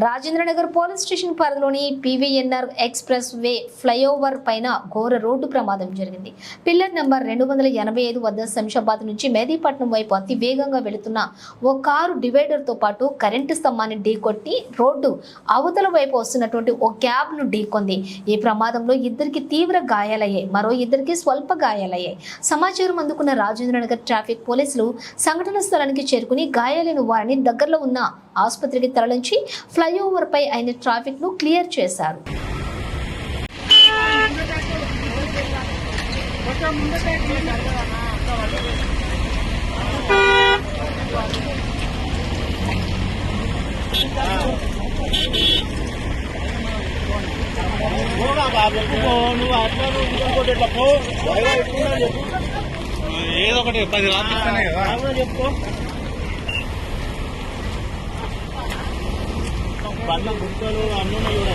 Rajendranagar police station పరిధిలోని P V N R expressway flyover పైన ఘోర రోడ్డు ప్రమాదం జరిగింది. పిల్లర్ నంబర్ రెండు వందల ఎనభై ఐదు వద్ద శంషాబాద్ నుంచి మెహదీపట్నం వైపు అతి వేగంగా వెళుతున్న ఓ కారు డివైడర్తో పాటు కరెంటు స్తంభాన్ని ఢీకొట్టి రోడ్డు అవతల వైపు వస్తున్నటువంటి ఓ క్యాబ్ను ఢీకొంది ఈ ప్రమాదంలో ఇద్దరికి తీవ్ర గాయాలయ్యాయి. మరో ఇద్దరికి స్వల్ప గాయాలయ్యాయి. సమాచారం అందుకున్న రాజేంద్రనగర్ ట్రాఫిక్ పోలీసులు సంఘటన స్థలానికి చేరుకుని గాయాలైన వారిని దగ్గరలో ఉన్న ఆసుపత్రికి తరలించి ఫ్లైఓవర్ పై అయిన ట్రాఫిక్ను క్లియర్ చేశారు. ఏదో ఒకటి పది రాత్రి కదా చెప్పు బండ్ల గుర్తలు అన్నీ కూడా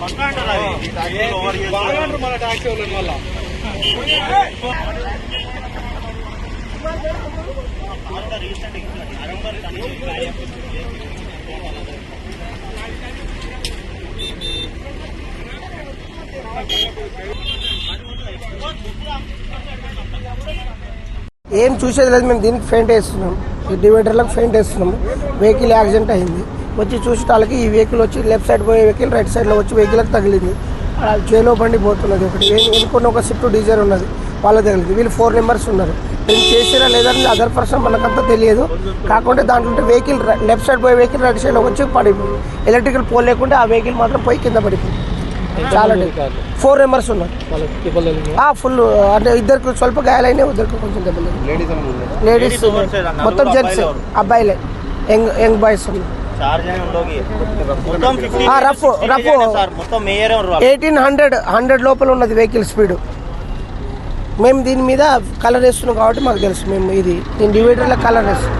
పక్కా అంటారా అది? ఈ టాక్సీలు ఓవర్. బాగా అంటారు మన టాక్సీ వాళ్ళని మళ్ళా రీసెంట్ ఏం చూసేది లేదు మేము దీనికి ఫెయింట్ వేస్తున్నాం. ఈ డివైడర్లకు ఫెయింట్ వేస్తున్నాము వెహికల్ యాక్సిడెంట్ అయింది. వచ్చి చూసేటాలకి ఈ వెహికల్ వచ్చి లెఫ్ట్ సైడ్ పోయే వెహికల్ రైట్ సైడ్లో వచ్చి వెహికల్కి తగిలింది. చేలో బండి పోతున్నది ఒకటి. ఏ- ఎన్నుకున్న ఒక స్విఫ్ట్ డీజర్ ఉన్నది. వాళ్ళకి తగిలింది. వీళ్ళు ఫోర్ మెంబర్స్ ఉన్నారు. మేము చేసినా లేదని అదర్ పర్సన్ మనకంతా తెలియదు. కాకుండా దాంట్లో వెహికల్ లెఫ్ట్ సైడ్ పోయే వెహికల్ రైట్ సైడ్లో వచ్చి పడిపోయింది. ఎలక్ట్రికల్ పోల్ లేకుండా ఆ వెహికల్ మాత్రం పోయి కింద పడిపోయింది. చాలా ఫోర్ మెంబర్స్ ఉన్నారు. ఆ ఫుల్ అంటే ఇద్దరికి స్వల్ప గాయాలైనాయి ఇద్దరికి కొంచెం దెబ్బలు లేడీస్ మొత్తం జెంట్స్ అబ్బాయిలే. యంగ్ యంగ్ బాయ్స్ ఉన్నారు. చార్జ్ అని ఉండోగి మొత్తం ఫిఫ్టీ ఆ, రఫ్, రఫ్. సార్. మొత్తం మేయరే ఉన్నారు ఎయిటీన్ హండ్రెడ్ హండ్రెడ్ లోపల ఉన్నది వెహికల్ స్పీడ్ మేము దీని మీద కలర్ వేస్తున్నాం కాబట్టి మాకు తెలుసు. మేము ఇది దీని డివైడర్లో కలర్ వేస్తాం